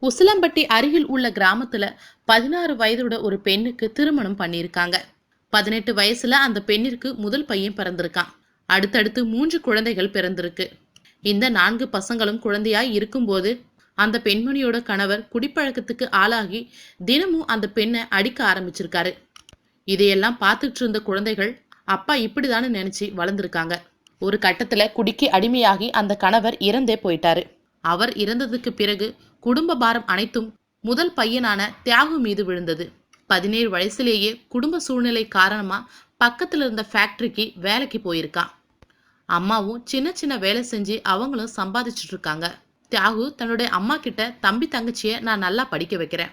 உசிலம்பட்டி அருகில் உள்ள கிராமத்துல பதினாறு வயதோட ஒரு பெண்ணுக்கு திருமணம் பண்ணியிருக்காங்க. பதினெட்டு வயசுல அந்த பெண்ணிற்கு முதல் பையன் பிறந்திருக்கான். அடுத்தடுத்து மூன்று குழந்தைகள் பிறந்திருக்கு. இந்த நான்கு பசங்களும் குழந்தையாய் இருக்கும்போது அந்த பெண்மணியோட கணவர் குடிப்பழக்கத்துக்கு ஆளாகி தினமும் அந்த பெண்ணை அடிக்க ஆரம்பிச்சிருக்காரு. இதையெல்லாம் பார்த்துட்டு இருந்த குழந்தைகள் அப்பா இப்படிதான்னு நினைச்சு வளர்ந்துருக்காங்க. ஒரு கட்டத்துல குடிக்கு அடிமையாகி அந்த கணவர் இறந்தே போயிட்டாரு. அவர் இறந்ததுக்கு பிறகு குடும்ப பாரம் அனைத்தும் முதல் பையனான தியாகு மீது விழுந்தது. பதினேழு வயசுலேயே குடும்ப சூழ்நிலை காரணமா பக்கத்துல இருந்த ஃபேக்டரிக்கு வேலைக்கு போயிருக்கான் அம்மாவும் சின்ன சின்ன வேலை செஞ்சு அவங்களும் சம்பாதிச்சுட்டு இருக்காங்க. தியாகு தன்னுடைய அம்மா கிட்ட தம்பி தங்கச்சியை நான் நல்லா படிக்க வைக்கிறேன்.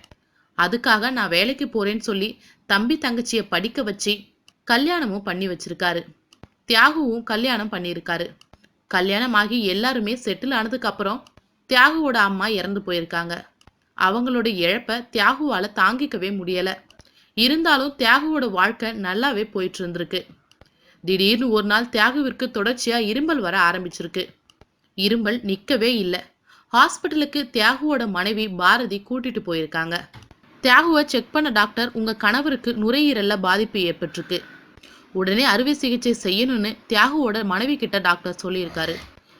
அதுக்காக நான் வேலைக்கு போறேன்னு சொல்லி தம்பி தங்கச்சியை படிக்க வச்சு கல்யாணமும் பண்ணி வச்சிருக்காரு. தியாகுவும் கல்யாணம் பண்ணியிருக்காரு. கல்யாணம் ஆகி எல்லாருமே செட்டில் ஆனதுக்கு அப்புறம் தியாகுவோட அம்மா இறந்து போயிருக்காங்க. அவங்களோட இழப்பை தியாகுவால தாங்கிக்கவே முடியல. இருந்தாலும் தியாகுவோட வாழ்க்கை நல்லாவே போயிட்டு இருந்திருக்கு திடீர்னு ஒரு நாள் தியாகுவிற்கு தொடர்ச்சியா இரும்பல் வர ஆரம்பிச்சிருக்கு. இரும்பல் நிக்கவே இல்லை. ஹாஸ்பிட்டலுக்கு தியாகுவோட மனைவி பாரதி கூட்டிட்டு போயிருக்காங்க. தியாகுவை செக் பண்ண டாக்டர் உங்க கணவருக்கு நுரையீரல்ல பாதிப்பு ஏற்பட்டிருக்கு. உடனே அறுவை சிகிச்சை செய்யணும்னு தியாகுவோட மனைவி கிட்ட டாக்டர் சொல்லியிருக்காரு.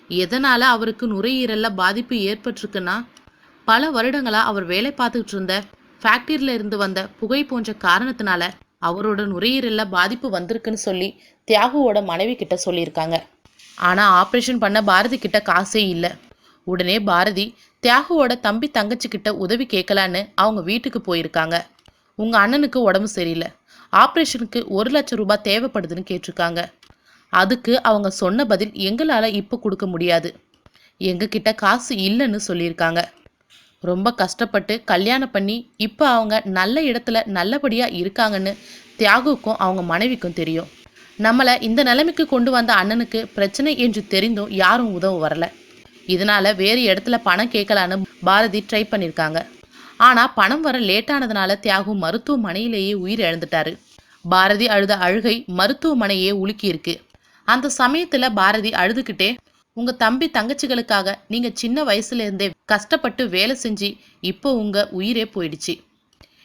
எதனால அவருக்கு நுரையீரல்ல பாதிப்பு ஏற்பட்டிருக்குன்னா பல வருடங்களா அவர் வேலை பார்த்துக்கிட்டு இருந்த ஃபேக்டரியில இருந்து வந்த புகை போன்ற காரணத்தினால அவரோட நுரையீரல்ல பாதிப்பு வந்திருக்குன்னு சொல்லி தியாகுவோட மனைவி கிட்ட சொல்லியிருக்காங்க. ஆனா ஆப்ரேஷன் பண்ண பாரதி கிட்ட காசே இல்லை. உடனே பாரதி தியாகுவோட தம்பி தங்கச்சி கிட்ட உதவி கேட்கலான்னு அவங்க வீட்டுக்கு போயிருக்காங்க. உங்க அண்ணனுக்கு உடம்பு சரியில்லை. ஆப்ரேஷனுக்கு ஒரு லட்சம் ரூபாய் தேவைப்படுதுன்னு கேட்டிருக்காங்க. அதுக்கு அவங்க சொன்ன பதில் எங்களால் இப்போ கொடுக்க முடியாது. எங்ககிட்ட காசு இல்லைன்னு சொல்லியிருக்காங்க. ரொம்ப கஷ்டப்பட்டு கல்யாணம் பண்ணி இப்போ அவங்க நல்ல இடத்துல நல்லபடியாக இருக்காங்கன்னு தியாகுக்கும் அவங்க மனைவிக்கும் தெரியும். நம்மளை இந்த நிலைமைக்கு கொண்டு வந்த அண்ணனுக்கு பிரச்சனை என்று தெரிந்தும் யாரும் உதவ வரல. இதனால வேறு இடத்துல பணம் கேட்கலான்னு பாரதி ட்ரை பண்ணியிருக்காங்க. ஆனால் பணம் வர லேட்டானதுனால தியாகு மருத்துவமனையிலேயே உயிர் இழந்துட்டாரு. பாரதி அழுத அழுகை மருத்துவமனையே உலுக்கியிருக்கு. அந்த சமயத்துல பாரதி அழுதுகிட்டே உங்க தம்பி தங்கச்சிகளுக்காக நீங்க சின்ன வயசுல இருந்தே கஷ்டப்பட்டு வேலை செஞ்சு இப்போ உங்க உயிரே போயிடுச்சு.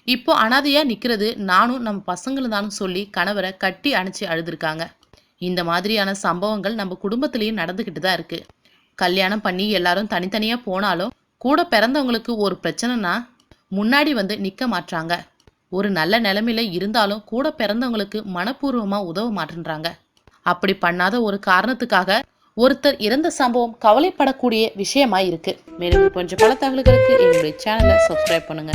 இப்போ அனாதையா நிக்கிறது நானும் நம்ம பசங்களும் தானும் சொல்லி கணவரை கட்டி அணைச்சி அழுதுருக்காங்க. இந்த மாதிரியான சம்பவங்கள் நம்ம குடும்பத்திலையும் நடந்துக்கிட்டு தான் இருக்கு. கல்யாணம் பண்ணி எல்லாரும் தனித்தனியா போனாலும் கூட பிறந்தவங்களுக்கு ஒரு பிரச்சனைனா முன்னாடி வந்து நிக்க மாட்றாங்க. ஒரு நல்ல நிலைமையில இருந்தாலும் கூட பிறந்தவங்களுக்கு மனப்பூர்வமா உதவ மாட்டேன்றாங்க. அப்படி பண்ணாத ஒரு காரணத்துக்காக ஒருத்தர் இறந்த சம்பவம் கவலைப்படக்கூடிய விஷயமா இருக்கு மேலும் கொஞ்சம் பல தகவல்களுக்கு எங்களுடைய சேனலை சப்ஸ்கிரைப் பண்ணுங்க.